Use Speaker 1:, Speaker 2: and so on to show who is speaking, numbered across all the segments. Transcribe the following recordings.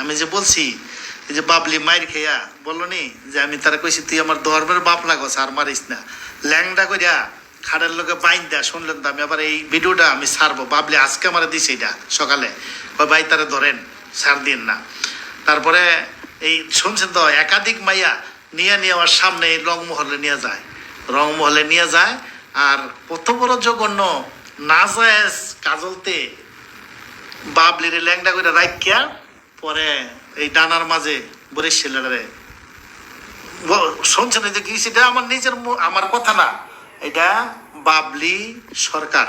Speaker 1: আমি যে বলছি যে বাবলি মাইর খেয়া বলল নি যে আমি তারা কইছি, তুই আমার ধর্মের বাপ লাগস আর মারিস না। ল্যাংডা কইরা খাড়ের লোকে বাইন দেয়া, শুনলেন তো আমি, আবার এই ভিডিওটা আমি ছাড়বো। বাবলি আজকে আমার দিছে এটা সকালে। ওই ভাই, তারা ধরেন সার দিন না। তারপরে এই, শুনছেন তো, একাধিক মাইয়া নিয়ে নিয়ে আমার সামনে এই রংমহলে নিয়ে যায়। রংমহলে নিয়ে যায়, আর কত বড় জঘন্য না যায় কাজলতে বাবলিরে ল্যাংডা করে রাখিয়া পরে এই ডানার মাঝে বরিশ ছেলেটারে। ব- শুনছেন যে কি সেটা? আমার নিজের আমার কথা না। এটা বাবলি সরকার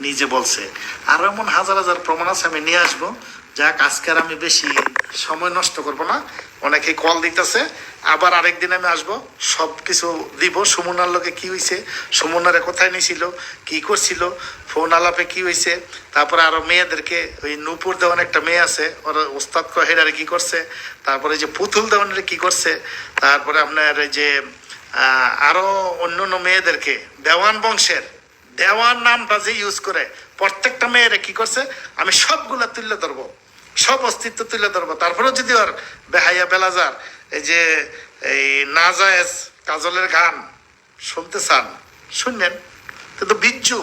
Speaker 1: নিজে বলছে। আর এমন হাজার হাজার প্রমাণ আছে, আমি নিয়ে আসব। যাক, আজকের আমি বেশি সময় নষ্ট করব না। অনেকে কল দিতেছে আবার আরেকদিন আমি আসব সব কিছু দিব। সুমনার লোকে কি হয়েছে সুমনারে কোথায় নিয়েছিল কি করছিল? ফোন আলাপে কি হয়েছে তারপরে আরও মেয়েদেরকে ওই নূপুর দেওয়ান একটা মেয়ে আছে ওর ওস্তাদ কহেরারে কি করছে? তারপরে যে পুতুল দেওয়ানের কি করছে? তারপরে আপনার যে আহ, আরও অন্য অন্য মেয়েদেরকে দেওয়ান বংশের দেওয়ান নামটা যে ইউজ করে প্রত্যেকটা মেয়েরে কি করছে? আমি সবগুলা তুলে ধরবো। সব অস্তিত্ব তুলে ধরবো। তারপরেও যদি ওর বেহাইয়া বেলাজার, এই যে, এই নাজায়েজ কাজলের গান শুনতে চান, শুনলেন? তো তো বিজ্জু,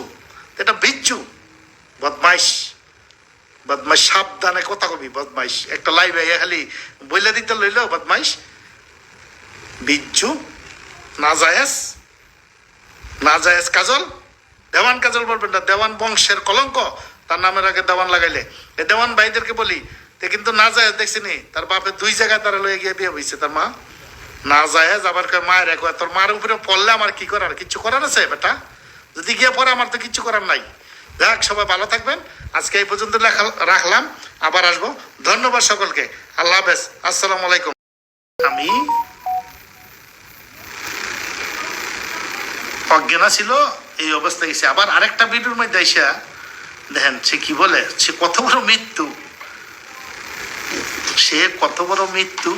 Speaker 1: এটা বিজ্জু। বদমাইশ বদমাইশ, সাবধানে কথা কবি, বদমাইশ। একটা লাইভ খালি বইলে দিতে লইল বদমাইশ। বিজ্জু, নাজায়েজ নাজায়েজ কাজল। দেওয়ান কাজল বলবেন না, দেওয়ান বংশের কলঙ্ক। তার নামের আগে দেওয়ান লাগাইলে। এই দেওয়ান ভাইদেরকে বলি, তে কিন্তু না যায়, দেখছিনি? তার বাপে দুই জায়গায় তারা লয়ে গিয়ে বিয়ে হয়েছে তার মা। না যায় আবার কয় মায়ের এক তোর মার উপরে পড়লে আমার কি করার? কিচ্ছু করার আছে, বেটা? যদি গিয়ে পরে আমার তো কিচ্ছু করার নাই। যাক, সবাই ভালো থাকবেন। আজকে এই পর্যন্ত রাখলাম। আবার আসব। ধন্যবাদ সকলকে। আল্লাহ হাফেজ। আসসালামু আলাইকুম। আমি অজ্ঞানা ছিল, এই অবস্থা গেছে। আবার আরেকটা ভিডিওর মধ্যে আইসা দেখেন, সে কি বলে? সে কত বড় মৃত্যু। সে কত বড় মৃত্যু,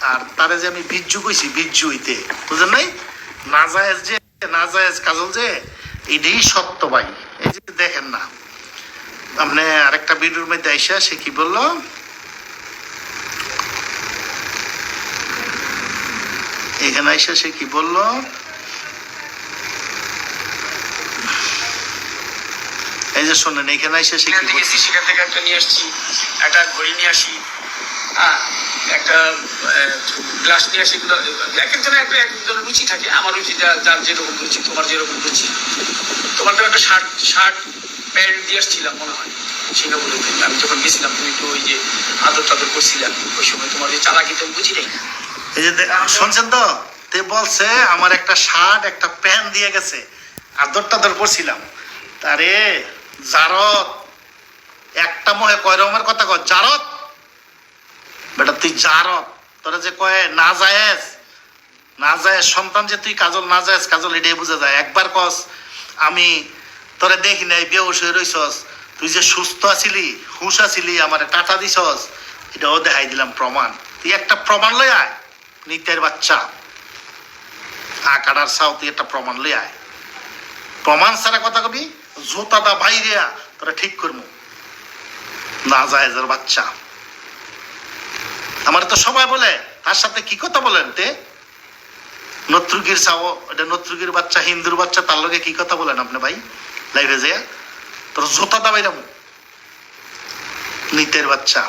Speaker 1: আর তারে যে আমি বিজ্জু কইছি, বিজ্জু হইতে। বুঝলেন নাই? নাজায়েজ যে, নাজায়েজ কাজল যে, এটাই সত্য ভাই। এই যে দেখেন না। আপনি আরেকটা ভিডিওর মধ্যে আইসা সে কি বলল? এখানে আইসা সে কি বলল? এই যে শোনেন এখানে এসে
Speaker 2: সেখান থেকে সেখান থেকে একটা নিয়ে আসছি একটা ঘড়ি নিয়ে আসি হ্যাঁ একটা গ্লাস নিয়ে আসি এগুলো এক একজনের একটা এক একজনের রুচি থাকে আমার যার যেরকম রুচি তোমার যেরকম রুচি। তোমার তো একটা শার্ট শার্ট প্যান্ট দিয়ে আসছিলাম মনে হয় সিঙ্গাপুরে আমি যখন গেছিলাম তুমি একটু ওই যে আদর টাদর করছিলাম ওই সময় তোমার যে চালাকি তো বুঝি নাই।
Speaker 1: এই যে শুনছেন তো? তে বলছে আমার একটা শার্ট একটা প্যান্ট দিয়ে গেছে আদর টাদর করছিলাম তারে জারত। একটা মহে কয় রকমের কথা কয়, জারত? বেটা, তুই জারত। তোরা যে কয়, না যায়স না যায় সন্তান যে তুই কাজল, না যায়স কাজল, এটাই বোঝা যায়। একবার কস, আমি তোরে দেখি নাই বেউস হয়ে রইছস। তুই যে সুস্থ আছিলি, হুশ আছিলি, আমার টাটা দিছস, এটাও দেখাই দিলাম প্রমাণ। তুই একটা প্রমাণ লই আয় নিত্যের বাচ্চা। আকাড়ার সাও তুই একটা প্রমাণ লই আয়। প্রমাণ ছাড়া কথা কবি? জোতাটা বাইরিয়া তোরা ঠিক করব না যায় যার বাচ্চা। আমার তো সবাই বলে, তার সাথে কি কথা বলেন তে? নত্রুগির চাও, এটা নত্রুগির বাচ্চা, হিন্দুর বাচ্চা, তার লগে কি কথা বলেন আপনি ভাই? লাইভে যে তোর জোতা দাবাই রামু নিতের বাচ্চা।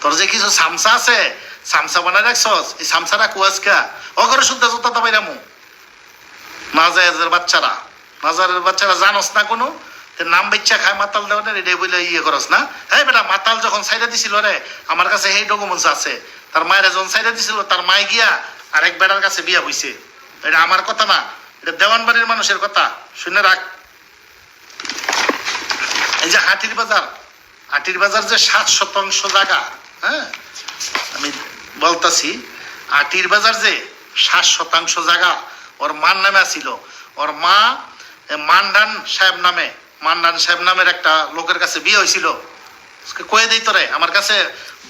Speaker 1: তোর যে কিছু সামসা আছে, সামসা বানাই রাখছস, এই সামসারা কুয়াশকা। অগরে শুদ্ধ জোতা দাবাই রামু নাজায়েজের বাচ্চারা। নাজারের বাচ্চারা জানোস না কোনো? নাম বাচ্চা খায়, মাতাল দেওয়া না রেডি বলে ইয়ে করস না? হ্যাঁ বেটা, মাতাল যখন সাইডে দিছিল রে, আমার কাছে সেই ডকুমেন্টস আছে। তার মায়ের যখন সাইডে দিছিল, তার মায় গিয়া আরেক বেটার কাছে বিয়া হইছে। এটা আমার কথা না, এটা দেওয়ান বাড়ির মানুষের কথা। শুনে রাখ। এই যে হাটির বাজার হাটির বাজার যে সাত শতাংশ জায়গা হ্যাঁ? আমি বলতাছি আটির বাজার যে সাত শতাংশ জায়গা, ওর মার নামে আছিল। ওর মা মান্ডান সাহেব নামে, মান্ডান সাহেব নামের একটা লোকের কাছে বিয়ে হয়েছিল। কয়ে দিই তোরে, আমার কাছে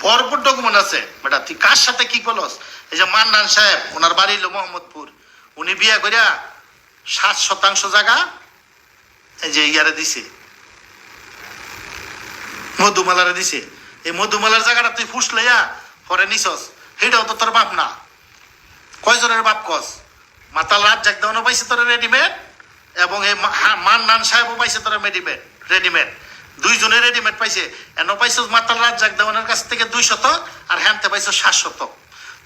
Speaker 1: ভরপুর ডকুমেন্ট আছে। বেটা, তুই কার সাথে কি করলস এই যে মান্ডান সাহেব, ওনার বাড়ি হলো মোহাম্মদপুর। উনি বিয়ে করিয়া সাত শতাংশ জায়গা এই যে ইয়ারে দিছে। মধুমালারে দিছে। এই মধুমালার জায়গাটা তুই ফুস লইয়া পরে নিছস। সেটাও তো তোর বাপ না। কয়জনের বাপ কস? মাতাল রাত জাগ দেওয়ানো পাইছে তোর রেডিমেড এবং এই মা- হা- মান্নান সাহেবও পাইছে তোর রেডিমেড রেডিমেড দুইজনে রেডিমেড পাইছে। এন পাইছে মাতাল রাত জাগ দেওয়ানোর কাছ থেকে দুই শতক আর হ্যানতে পাইছে সাত শতক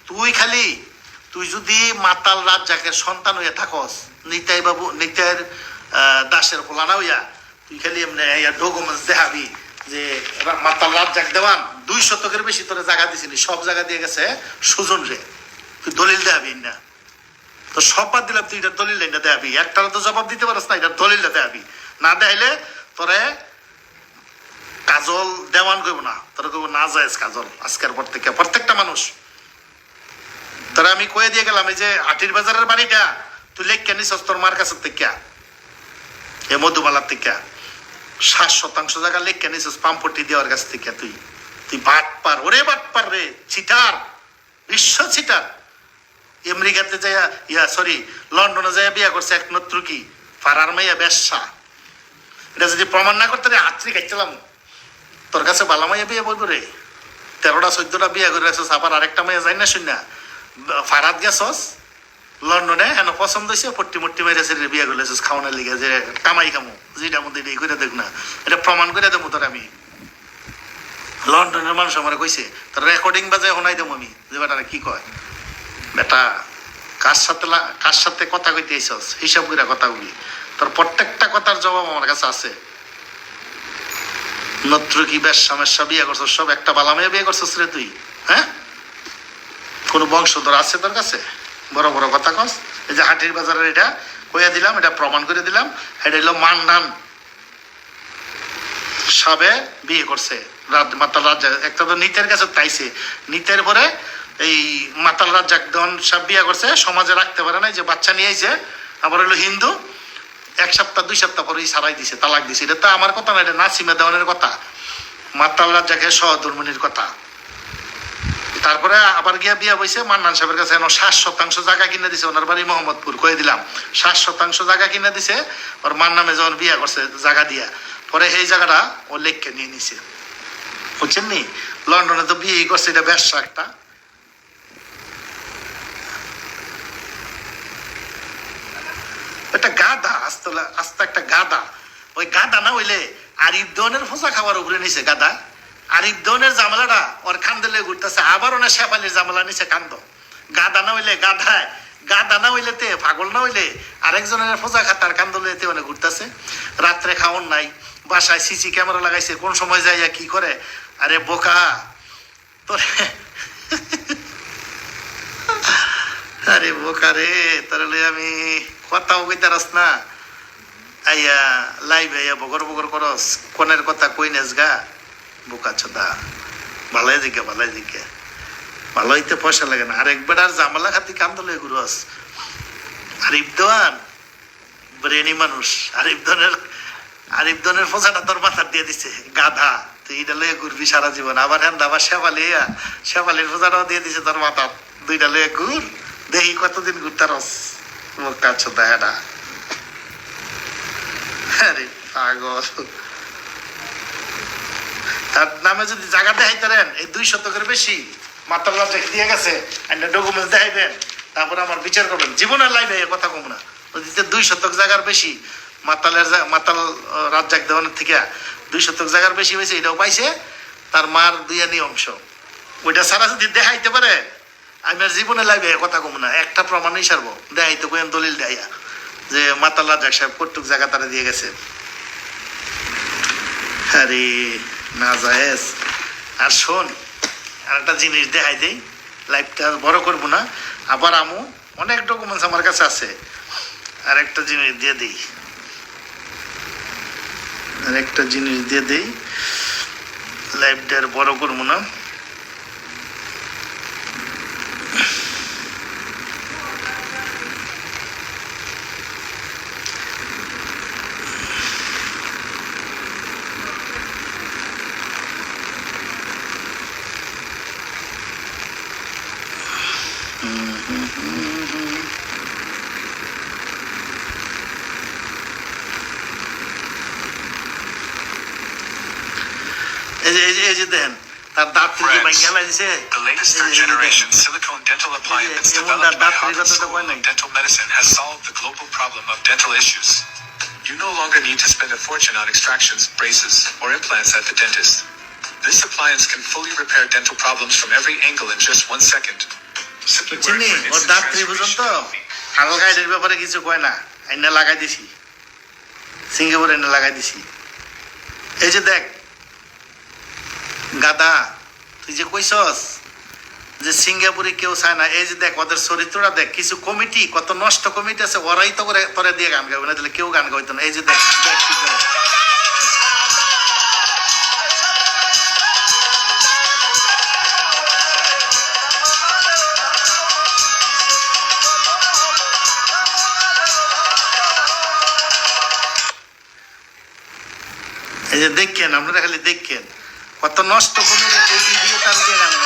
Speaker 1: তুই খালি, তুই যদি মাতাল রাত জাগের সন্তান হইয়া থাকস, নিতাই বাবু, নিতাইয়ের দাসের ফলানা হইয়া, তুই খালি এমনি ডকুমেন্টস দেখাবি যে মাতাল রাত জাগ দেওয়ান দুই শতকের বেশি তোরে জায়গা দিছিলি সব জায়গা দিয়ে গেছে সুজন রে। তুই দলিল দেখাবি না। তো সব বাদ দিলাম তুই এটা দলিল না দেখাবি একটারও তো জবাব দিতে পারস না, এটা দলিলটা দেখাবি না দেখাইলে তোরে কাজল দেওয়ান করব না। তোরা করব না যায় কাজল, আজকের পর থেকে প্রত্যেকটা মানুষ। তোরা আমি কয়ে দিয়ে গেলাম, এই যে আটির বাজারের বাড়িটা, তুই লেখ নিস তোর মার কাছের থেকে। এ মধুমালার থেকে। ষাট শতাংশ জায়গা লেখ নিস পাম্পটি দেওয়ার কাছ থেকে তুই। তুই বাট পার ওরে বাট পার রে, ছিটার বিশ্ব ছিটার। আমেরিকাতে যাইয়া, ইয়া সরি লন্ডনে যাইয়া বিয়া করছে এক নত্র কি ফারার মাইয়া বেশ্যা। এটা যদি প্রমাণ না করতে আত্রি খাইছিলাম তোর কাছে বালা মাইয়া বিয়ে বলব রে। তেরোটা, চোদ্দটা বিয়ে করে রাখছিস আবার আরেকটা মাইয়া যাই না, শুন না। ফারাত গেছস, লন্ডনে হেন পছন্দ হয়েছে, পট্টি মট্টি মেরে ছেড়ে বিয়ে করে লেছিস খাওয়ানোর লিগে, যে কামাই খামো, যেটা মধ্যে এই করে দেখ না। এটা প্রমাণ করে দেবো তোর আমি। লন্ডনের মানুষ আমার কইছে, তোর রেকর্ডিং বাজে শোনাই দেবো আমি, যে বেটারা কি কয়। বেটা কার সাথে কার সাথে কথা কইতে আইসস হিসাব করে কথা বলি তোর প্রত্যেকটা কথার জবাব আমার কাছে আছে। নত্র কি বেশ সমস্যা বিয়ে করছস? সব একটা বালা মেয়ে বিয়ে করছস রে তুই হ্যাঁ? কোন বংশধর আছে তোর কাছে? বড় বড় কথা কস। এই যে হাটির বাজারের এটা কইয়া দিলাম, এটা প্রমাণ করে দিলাম। এটা হলো মান্নান সবে বিয়ে করছে। রাত মাতাল রাজা একটা তো নিতের কাছে তাইছে। নিতের পরে এই মাতাল রাজ্জাক দন সব বিয়ে করছে, সমাজে রাখতে পারে না যে বাচ্চা নিয়ে আইছে, আবার হলো হিন্দু, এক সপ্তাহ, দুই সপ্তাহ পরেই সারাই দিছে, তালাক দিছে। এটা তো আমার কথা না, এটা নাসিমা দেওয়ানের কথা, মাতাল রাজ্জাকের সহধর্মনির কথা। তারপরে আবার গিয়া বিয়া বইছে, মান্নান সাহেবের কাছে ষাট শতাংশ জায়গা কিনে দিছে, ওনার বাড়ি মোহাম্মদপুর, কয়ে দিলাম। ষাট শতাংশ জায়গা কিনে দিছে, ওর মান নামে যখন বিয়া করছে, জায়গা দিয়া। পরে সেই জায়গাটা ও লেখকে নিয়ে নিছে। বুঝছেন নি? লন্ডনে তো বিয়ে করছে, এটা ব্যবসা একটা। একটা গাদা আস্তে আস্তে একটা গাদা। ওই গাদা না হইলে আরিফ দনের ফোসা খাবার উপরে নিছে, গাদা। আরিফ দনের জামালাটা ওর খান্দলে ঘুরতেছে, আবার ওনা শেফালির জামালা নিছে কান্দ। গাদা না হইলে গাধায়, গাদা না হইলে তে, পাগল না হইলে আরেকজনের ফোজা খাতার কান্দলে তে অনেক ঘুরতেছে। রাত্রে খাওয়ান নাই, বাসায় সিসি ক্যামেরা লাগাইছে, কোন সময় যাইয়া কি করে? আরে বোকা, তোর আরে বোকা রে, তাহলে আমি কথাও কইতারস না। আইয়া লাইভ আইয়া বগর বগর করস, কোনের কথা কই নেস গা? বোকা চোদা, ভালাই জিজ্ঞা ভালাই জিজ্ঞা ভালো হইতে পয়সা লাগে না। আর একবার আর জামালা খাতি কান্দলে ঘুরস। আরিফ দেওয়ান ব্রেনি মানুষ। আরিফ ধনের আরিফ দনের ফোসাটা তোর মাথার দিয়ে দিছে। গাধা, তুই এটা লয়ে ঘুরবি সারা জীবন। আবার হ্যাঁ আবার শেফালি শেফালির ফোসাটাও দিয়ে দিছে তোর মাথা দুইটা লয়ে ঘুর। দেখি কতদিন ঘুরতারস বোকা চোদা এটা আরে পাগল। তার নামে যদি জায়গা দেখাইতারেন এই দুই শতকের বেশি মাতাল্লা দেখে দিয়ে গেছে একটা ডকুমেন্টস দেখাইবেন, তারপরে আমার বিচার করবেন। জীবনের লাইফে এ কথা কম না। ওদিকে দুই শতক জায়গার বেশি মাতালের মাতাল রাজ্জাক দেওয়ানের থেকে দুই শতক জায়গার বেশি হয়েছে, এটাও পাইছে। তার মার দুই আনি অংশ। ওইটা সারা যদি দেখাইতে পারে আমি আর জীবনে লাইবে কথা কম না, একটা প্রমাণই সারবো দেখাইতে কোয়েন দলিল দেয়া যে মাতাল রাজ্জাক সাহেব কটুক জায়গা তারা দিয়ে গেছে। আরে, না জায়েজ। আর শোন আর একটা জিনিস দেখাই দেই লাইফটা বড় করব না, আবার আমু অনেক ডকুমেন্টস আমার কাছে আছে। আর একটা জিনিস দিয়ে দিই। আর একটা জিনিস দিয়ে দিই লাইফটা আর বড় করব না। এই যে এই যে এই যে দেখেন তার দাঁত থেকে
Speaker 3: Friends,
Speaker 1: ভাঙিয়ে ফেলাই দিছে
Speaker 3: The latest
Speaker 1: এই
Speaker 3: third
Speaker 1: যে- এই যে
Speaker 3: generation
Speaker 1: দেখেন।
Speaker 3: silicone dental appliance
Speaker 1: Yeah,
Speaker 3: developed
Speaker 1: yeah,
Speaker 3: by
Speaker 1: yeah,
Speaker 3: Harvard
Speaker 1: yeah,
Speaker 3: School
Speaker 1: yeah,
Speaker 3: of Dental Medicine has solved the global problem of dental issues. You no longer need to spend a fortune on extractions, braces, or implants at the dentist. This appliance can fully repair dental problems from every angle in just one second. Simply work
Speaker 1: চিনি
Speaker 3: for
Speaker 1: or
Speaker 3: instant
Speaker 1: দাঁত ত্রিভুজন তো
Speaker 3: transformation.
Speaker 1: হালকা গাইডের ব্যাপারে কিছু কয় না আইনা লাগাই দিছি সিঙ্গাপুর এনে লাগাই দিছি এই যে দেখ গাদা, তুই যে কইছস যে সিঙ্গাপুরে কেউ চায় না, এই যে দেখ ওদের চরিত্রটা দেখ, কিছু কমিটি, কত নষ্ট কমিটি আছে, ওরাই তো করে, তোরে দিয়ে গান গাবে না তাহলে কেউ গান গাইতো না। এই যে দেখ দেখ কি করে। এই যে দেখেন, আপনারা খালি দেখেন। কত নষ্ট কমিটি এই ভিডিও তার দিয়ে গায়।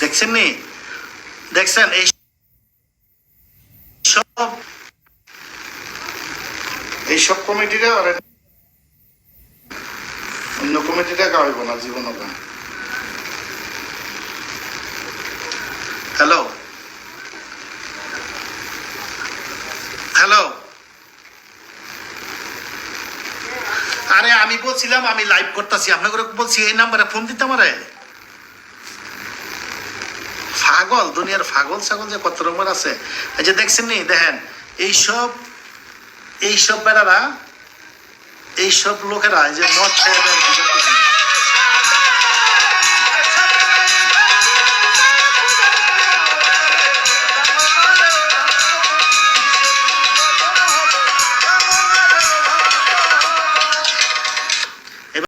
Speaker 1: দেখছেন নি দেখছেন এই সব কমিটিরা ওরা অন্য কমিটিটা গাইব না জীবন হ্যালো হ্যালো আরে আমি বলছিলাম, আমি লাইভ করতেছি। আপনাকে বলছি, এই নাম্বারে ফোন দিতে আমারে? পাগল দুনিয়ার পাগল ছাগল যে কত রকমের আছে। এই যে দেখছেন নি, দেখেন, এইসব এইসব বেড়ারা এইসব লোকেরা যে মদ খেয়ে?